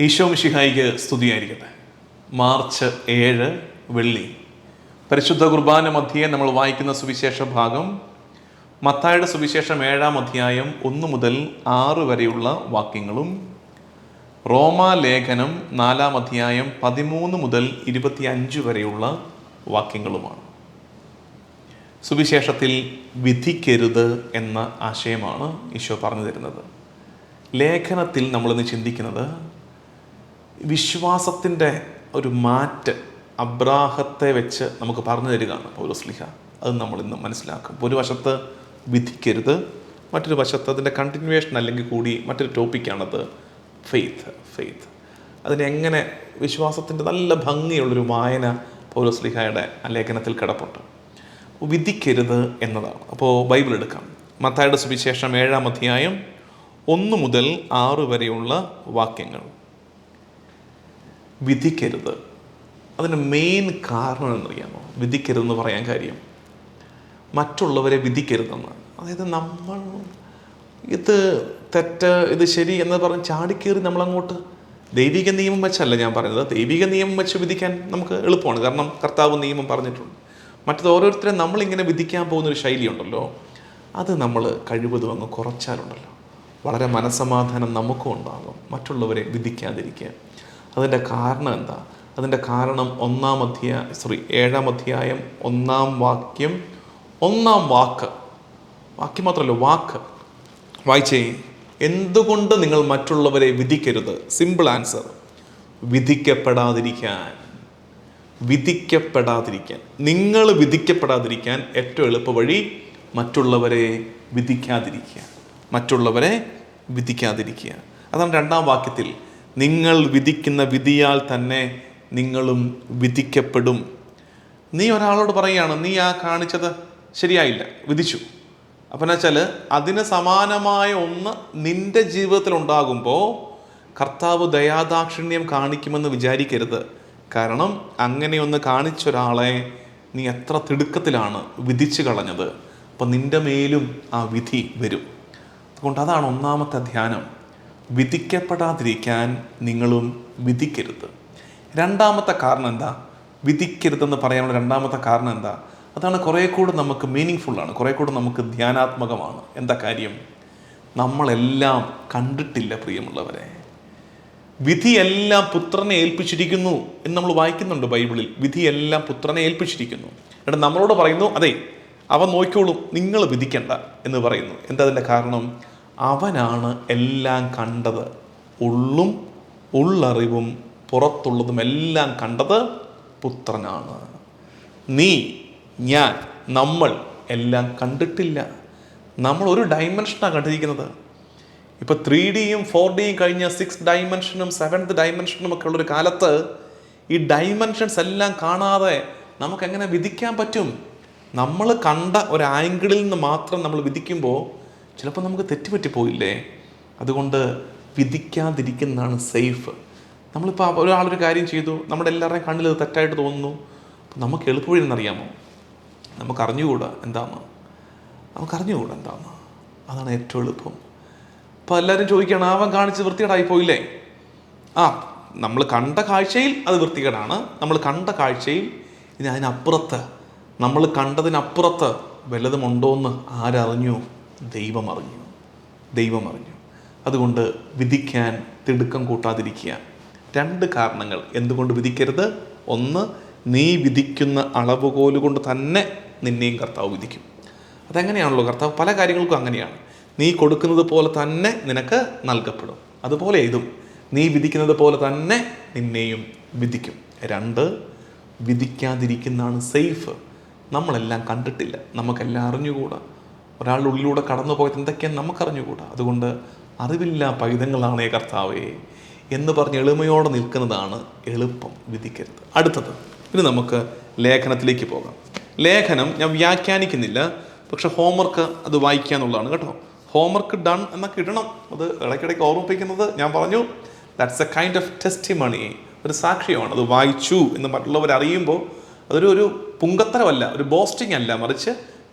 ഈശോ മിഷിഹായിക്ക് സ്തുതിയായിരിക്കട്ടെ. മാർച്ച് ഏഴ് വെള്ളി. പരിശുദ്ധ കുർബാന മധ്യേ നമ്മൾ വായിക്കുന്ന സുവിശേഷ ഭാഗം മത്തായുടെ സുവിശേഷം ഏഴാം അധ്യായം ഒന്ന് മുതൽ ആറ് വരെയുള്ള വാക്യങ്ങളും റോമാ ലേഖനം നാലാം അധ്യായം പതിമൂന്ന് മുതൽ ഇരുപത്തി അഞ്ച് വരെയുള്ള വാക്യങ്ങളുമാണ്. സുവിശേഷത്തിൽ വിധിക്കരുത് എന്ന ആശയമാണ് ഈശോ പറഞ്ഞു തരുന്നത്. ലേഖനത്തിൽ നമ്മളിന്ന് ചിന്തിക്കുന്നത് വിശ്വാസത്തിന്റെ ഒരു മാറ്റ് അബ്രാഹത്തെ വെച്ച് നമുക്ക് പറഞ്ഞു തരികയാണ് പൗലോസ്ലിഹ അത് നമ്മൾ ഇന്ന് മനസ്സിലാക്കും. ഒരു വശത്ത് വിധിക്കരുത് മറ്റൊരു വശത്ത് അതിന്റെ കണ്ടിന്യൂവേഷൻ അല്ലെങ്കിൽ കൂടി മറ്റൊരു ടോപ്പിക്കാണത് ഫെയ്ത്ത് ഫെയ്ത്ത് അതിനെങ്ങനെ വിശ്വാസത്തിന്റെ നല്ല ഭംഗിയുള്ളൊരു വായന പൗലോസ്ലിഹയുടെ ലേഖനത്തിൽ കിടപ്പുണ്ട്. വിധിക്കരുത് എന്നതാണ്. അപ്പോൾ ബൈബിൾ എടുക്കാം. മത്തായുടെ സുവിശേഷം ഏഴാം അധ്യായം ഒന്ന് മുതൽ ആറ് വരെയുള്ള വാക്യങ്ങൾ. വിധിക്കരുത്. അതിന് മെയിൻ കാരണം എന്നറിയാമോ? വിധിക്കരുതെന്ന് പറയാൻ കാര്യം. മറ്റുള്ളവരെ വിധിക്കരുതെന്ന്. അതായത് നമ്മൾ ഇത് തെറ്റ് ഇത് ശരി എന്ന് പറഞ്ഞ് ചാടിക്കേറി നമ്മളങ്ങോട്ട്. ദൈവിക നിയമം വെച്ചല്ല ഞാൻ പറയുന്നത് ദൈവിക നിയമം വെച്ച് വിധിക്കാൻ നമുക്ക് എളുപ്പമാണ്. കാരണം കർത്താവ് നിയമം പറഞ്ഞിട്ടുണ്ട്. മറ്റത് ഓരോരുത്തരെ നമ്മളിങ്ങനെ വിധിക്കാൻ പോകുന്ന ഒരു ശൈലിയുണ്ടല്ലോ. അത് നമ്മൾ കഴിവതും അങ്ങ് കുറച്ചാലുണ്ടല്ലോ. വളരെ മനസമാധാനം നമുക്കും ഉണ്ടാകും. മറ്റുള്ളവരെ വിധിക്കാതിരിക്കുക അതിന്റെ കാരണം എന്താ? അതിന്റെ കാരണം ഒന്നാം അധ്യായ സോറി ഏഴാം അധ്യായം ഒന്നാം വാക്യം ഒന്നാം വാക്ക്. വാക്യം മാത്രമല്ല വാക്ക്. വായിച്ചേ എന്തുകൊണ്ട് നിങ്ങൾ മറ്റുള്ളവരെ വിധിക്കരുത്? സിമ്പിൾ ആൻസർ വിധിക്കപ്പെടാതിരിക്കാൻ. വിധിക്കപ്പെടാതിരിക്കാൻ. നിങ്ങൾ വിധിക്കപ്പെടാതിരിക്കാൻ ഏറ്റവും എളുപ്പ വഴി മറ്റുള്ളവരെ വിധിക്കാതിരിക്കുക. മറ്റുള്ളവരെ വിധിക്കാതിരിക്കുക. അതാണ് രണ്ടാം വാക്യത്തിൽ. നിങ്ങൾ വിധിക്കുന്ന വിധിയാൽ തന്നെ നിങ്ങളും വിധിക്കപ്പെടും. നീ ഒരാളോട് പറയുകയാണ് നീ ആ കാണിച്ചത് ശരിയായില്ല വിധിച്ചു. അപ്പം എന്ന് വെച്ചാൽ അതിന് സമാനമായ ഒന്ന് നിന്റെ ജീവിതത്തിൽ ഉണ്ടാകുമ്പോൾ കർത്താവ് ദയാദാക്ഷിണ്യം കാണിക്കുമെന്ന് വിചാരിക്കരുത്. കാരണം അങ്ങനെയൊന്ന് കാണിച്ച ഒരാളെ നീ എത്ര തിടുക്കത്തിലാണ് വിധിച്ചു കളഞ്ഞത്. അപ്പം നിന്റെ മേലും ആ വിധി വരും. അതുകൊണ്ട് അതാണ് ഒന്നാമത്തെ ധ്യാനം. വിധിക്കപ്പെടാതിരിക്കാൻ നിങ്ങളും വിധിക്കരുത്. രണ്ടാമത്തെ കാരണം എന്താ? വിധിക്കരുതെന്ന് പറയാനുള്ള രണ്ടാമത്തെ കാരണം എന്താ? അതാണ് കുറേ കൂടെ നമുക്ക് മീനിങ് ഫുള്ളാണ് കുറേ കൂടെ നമുക്ക് ധ്യാനാത്മകമാണ്. എന്താ കാര്യം? നമ്മളെല്ലാം കണ്ടിട്ടില്ല പ്രിയമുള്ളവരെ. വിധിയെല്ലാം പുത്രനെ ഏൽപ്പിച്ചിരിക്കുന്നു എന്ന് നമ്മൾ വായിക്കുന്നുണ്ട് ബൈബിളിൽ. വിധിയെല്ലാം പുത്രനെ ഏൽപ്പിച്ചിരിക്കുന്നു. എന്നിട്ട് നമ്മളോട് പറയുന്നു അതെ അവൻ നോക്കിക്കോളും നിങ്ങൾ വിധിക്കണ്ട എന്ന് പറയുന്നു. എന്താ അതിന്റെ കാരണം? അവനാണ് എല്ലാം കണ്ടത്. ഉള്ളും ഉള്ളറിവും പുറത്തുള്ളതും എല്ലാം കണ്ടത് പുത്രനാണ്. നീ ഞാൻ നമ്മൾ എല്ലാം കണ്ടിട്ടില്ല. നമ്മൾ ഒരു ഡയമെൻഷനാണ് കണ്ടിരിക്കുന്നത്. ഇപ്പോൾ ത്രീ ഡിയും ഫോർ ഡിയും കഴിഞ്ഞ സിക്സ് ഡയമെൻഷനും സെവൻത് ഡയമെൻഷനും ഒക്കെ ഉള്ളൊരു കാലത്ത് ഈ ഡയമെൻഷൻസ് എല്ലാം കാണാതെ നമുക്കെങ്ങനെ വിധിക്കാൻ പറ്റും? നമ്മൾ കണ്ട ഒരു ആംഗിളിൽ നിന്ന് മാത്രം നമ്മൾ വിധിക്കുമ്പോൾ ചിലപ്പോൾ നമുക്ക് തെറ്റുപറ്റി പോയില്ലേ? അതുകൊണ്ട് വിധിക്കാതിരിക്കുന്നതാണ് സേഫ്. നമ്മളിപ്പോൾ ഒരാളൊരു കാര്യം ചെയ്തു നമ്മുടെ എല്ലാവരുടെയും കണ്ണിൽ അത് തെറ്റായിട്ട് തോന്നുന്നു. അപ്പോൾ നമുക്ക് എളുപ്പവഴിയെന്നറിയാമോ നമുക്ക് അറിഞ്ഞുകൂടാ എന്താന്ന്? നമുക്ക് അറിഞ്ഞുകൂടാ എന്താന്ന്? അതാണ് ഏറ്റവും എളുപ്പം. അപ്പോൾ എല്ലാവരും ചോദിക്കുകയാണ് അവൻ കാണിച്ച് വൃത്തികേടായി പോയില്ലേ? ആ നമ്മൾ കണ്ട കാഴ്ചയിൽ അത് വൃത്തികേടാണ്. നമ്മൾ കണ്ട കാഴ്ചയിൽ ഇനി അതിനപ്പുറത്ത് നമ്മൾ കണ്ടതിനപ്പുറത്ത് വല്ലതുമുണ്ടോ എന്ന് ആരറിഞ്ഞു? ദൈവം അറിഞ്ഞു ദൈവം അറിഞ്ഞു അതുകൊണ്ട് വിധിക്കാൻ തിടുക്കം കൂട്ടാതിരിക്കുക. രണ്ട് കാരണങ്ങൾ എന്തുകൊണ്ട് വിധിക്കരുത്? ഒന്ന് നീ വിധിക്കുന്ന അളവുകോൽ കൊണ്ട് തന്നെ നിന്നെയും കർത്താവ് വിധിക്കും. അതെങ്ങനെയാണല്ലോ കർത്താവ്? പല കാര്യങ്ങൾക്കും അങ്ങനെയാണ്. നീ കൊടുക്കുന്നത് പോലെ തന്നെ നിനക്ക് നൽകപ്പെടും. അതുപോലെ ഇതും. നീ വിധിക്കുന്നത് പോലെ തന്നെ നിന്നെയും വിധിക്കും. രണ്ട് വിധിക്കാതിരിക്കുന്നതാണ് സേഫ്. നമ്മളെല്ലാം കണ്ടിട്ടില്ല. നമുക്കെല്ലാം അറിഞ്ഞുകൂടാ. ഒരാളുടെ ഉള്ളിലൂടെ കടന്നു പോയത് എന്തൊക്കെയാണ് നമുക്കറിഞ്ഞുകൂടാ? അതുകൊണ്ട് അറിവില്ല പൈതങ്ങളാണേ കർത്താവേ എന്ന് പറഞ്ഞ് എളിമയോടെ നിൽക്കുന്നതാണ് എളുപ്പം വിധിക്കരുത്. അടുത്തത് ഇനി നമുക്ക് ലേഖനത്തിലേക്ക് പോകാം. ലേഖനം ഞാൻ വ്യാഖ്യാനിക്കുന്നില്ല പക്ഷെ ഹോംവർക്ക് അത് വായിക്കാന്നുള്ളതാണ് കേട്ടോ. ഹോംവർക്ക് ഡൺ എന്നൊക്കെ ഇടണം. അത് ഇടയ്ക്കിടയ്ക്ക് ഓർമ്മിപ്പിക്കുന്നത് ഞാൻ പറഞ്ഞു that's a kind of testimony ഒരു സാക്ഷ്യമാണ് അത് വായിച്ചു എന്ന് മറ്റുള്ളവർ അറിയുമ്പോൾ അതൊരു ഒരു പുങ്കത്തരമല്ല ഒരു ബോസ്റ്റിംഗ് അല്ല. മറിച്ച്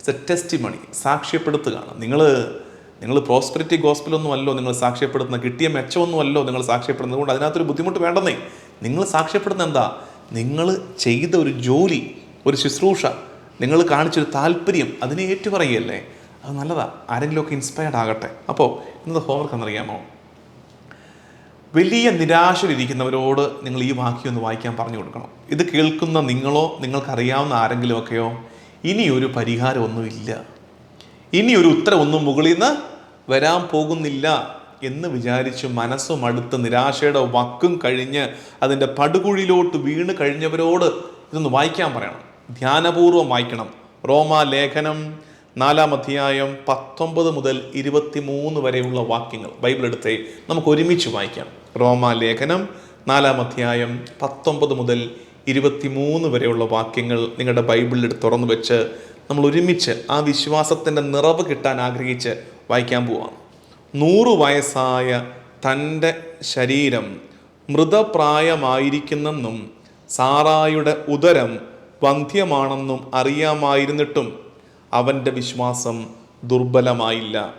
ഇറ്റ്സ് എ ടെസ്റ്റ് മണി സാക്ഷ്യപ്പെടുത്തുകയാണ്. നിങ്ങൾ നിങ്ങൾ പ്രോസ്പെരിറ്റി ഗോസ്പിലൊന്നും അല്ലോ നിങ്ങൾ സാക്ഷ്യപ്പെടുത്തുന്ന കിട്ടിയ മെച്ചമൊന്നും അല്ലോ നിങ്ങൾ സാക്ഷ്യപ്പെടുന്നത് കൊണ്ട് അതിനകത്തൊരു ബുദ്ധിമുട്ട് വേണ്ടെന്നേ. നിങ്ങൾ സാക്ഷ്യപ്പെടുന്ന എന്താ? നിങ്ങൾ ചെയ്ത ഒരു ജോലി ഒരു ശുശ്രൂഷ നിങ്ങൾ കാണിച്ചൊരു താല്പര്യം അതിനെ ഏറ്റുപറയുകയല്ലേ അത് നല്ലതാ. ആരെങ്കിലുമൊക്കെ ഇൻസ്പയർഡ് ആകട്ടെ. അപ്പോൾ ഇന്നത്തെ ഹോംവർക്ക് എന്നറിയാമോ? വലിയ നിരാശയിലിരിക്കുന്നവരോട് നിങ്ങൾ ഈ വാക്യം ഒന്ന് വായിക്കാൻ പറഞ്ഞു കൊടുക്കണം. ഇത് കേൾക്കുന്ന നിങ്ങളോ നിങ്ങൾക്കറിയാവുന്ന ആരെങ്കിലുമൊക്കെയോ ഇനിയൊരു പരിഹാരമൊന്നുമില്ല. ഇനി ഒരു ഉത്തരവൊന്നും മുകളിൽ നിന്ന് വരാൻ പോകുന്നില്ല എന്ന് വിചാരിച്ച് മനസ്സും അടുത്ത് നിരാശയുടെ വക്കും കഴിഞ്ഞ് അതിന്റെ പടുകുഴിയിലോട്ട് വീണ് കഴിഞ്ഞവരോട് ഇതൊന്ന് വായിക്കാൻ പറയണം. ധ്യാനപൂർവം വായിക്കണം. റോമാ ലേഖനം നാലാം അധ്യായം പത്തൊമ്പത് മുതൽ ഇരുപത്തിമൂന്ന് വരെയുള്ള വാക്യങ്ങൾ ബൈബിൾ എടുത്ത് നമുക്ക് ഒരുമിച്ച് വായിക്കാം. റോമാ ലേഖനം നാലാം അധ്യായം പത്തൊമ്പത് മുതൽ ഇരുപത്തിമൂന്ന് വരെയുള്ള വാക്യങ്ങൾ നിങ്ങളുടെ ബൈബിളിൽ തുറന്നു വെച്ച് നമ്മൾ ഒരുമിച്ച് ആ വിശ്വാസത്തിന്റെ നിറവ് കിട്ടാൻ ആഗ്രഹിച്ച് വായിക്കാൻ പോവാണ് നൂറു വയസ്സായ തന്റെ ശരീരം മൃതപ്രായമായിരിക്കുന്നെന്നും സാറായുടെ ഉദരം വന്ധ്യമാണെന്നും അറിയാമായിരുന്നിട്ടും അവന്റെ വിശ്വാസം ദുർബലമായില്ല.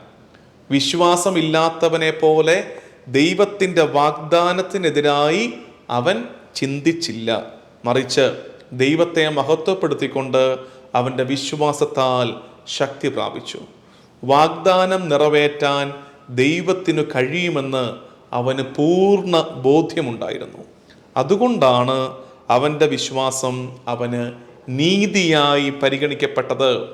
വിശ്വാസമില്ലാത്തവനെ പോലെ ദൈവത്തിന്റെ വാഗ്ദാനത്തിനെതിരായി അവൻ ചിന്തിച്ചില്ല. മറിച്ച് ദൈവത്തെ മഹത്വപ്പെടുത്തിക്കൊണ്ട് അവന്റെ വിശ്വാസത്താൽ ശക്തി പ്രാപിച്ചു. വാഗ്ദാനം നിറവേറ്റാൻ ദൈവത്തിനു കഴിയുമെന്ന് അവന് പൂർണ ബോധ്യമുണ്ടായിരുന്നു. അതുകൊണ്ടാണ് അവന്റെ വിശ്വാസം അവന് നീതിയായി പരിഗണിക്കപ്പെട്ടത്.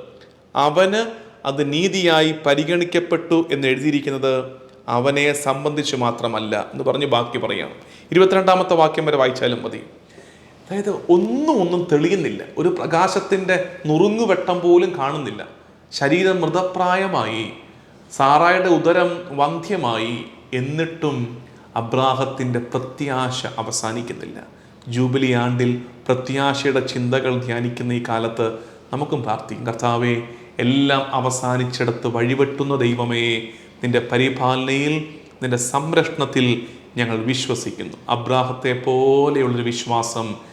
അവന് അത് നീതിയായി പരിഗണിക്കപ്പെട്ടു എന്ന് എഴുതിയിരിക്കുന്നത് അവനെ സംബന്ധിച്ച് മാത്രമല്ല എന്ന് പറഞ്ഞ് ബാക്കി പറയാണ് ഇരുപത്തിരണ്ടാമത്തെ വാക്യം വരെ വായിച്ചാലും മതി. അതായത് ഒന്നും ഒന്നും തെളിയുന്നില്ല. ഒരു പ്രകാശത്തിന്റെ നുറുങ്ങുവെട്ടം പോലും കാണുന്നില്ല. ശരീരം മൃതപ്രായമായി. സാറായുടെ ഉദരം വന്ധ്യമായി. എന്നിട്ടും അബ്രാഹത്തിന്റെ പ്രത്യാശ അവസാനിക്കുന്നില്ല. ജൂബിലി ആണ്ടിൽ പ്രത്യാശയുടെ ചിന്തകൾ ധ്യാനിക്കുന്ന ഈ കാലത്ത് നമുക്കും പ്രാർത്ഥിക്കും. കർത്താവെ എല്ലാം അവസാനിച്ചിടത്ത് വഴിവെട്ടുന്ന ദൈവമേ നിന്റെ പരിപാലനയിൽ നിന്റെ സംരക്ഷണത്തിൽ ഞങ്ങൾ വിശ്വസിക്കുന്നു. അബ്രാഹത്തെ പോലെയുള്ളൊരു വിശ്വാസം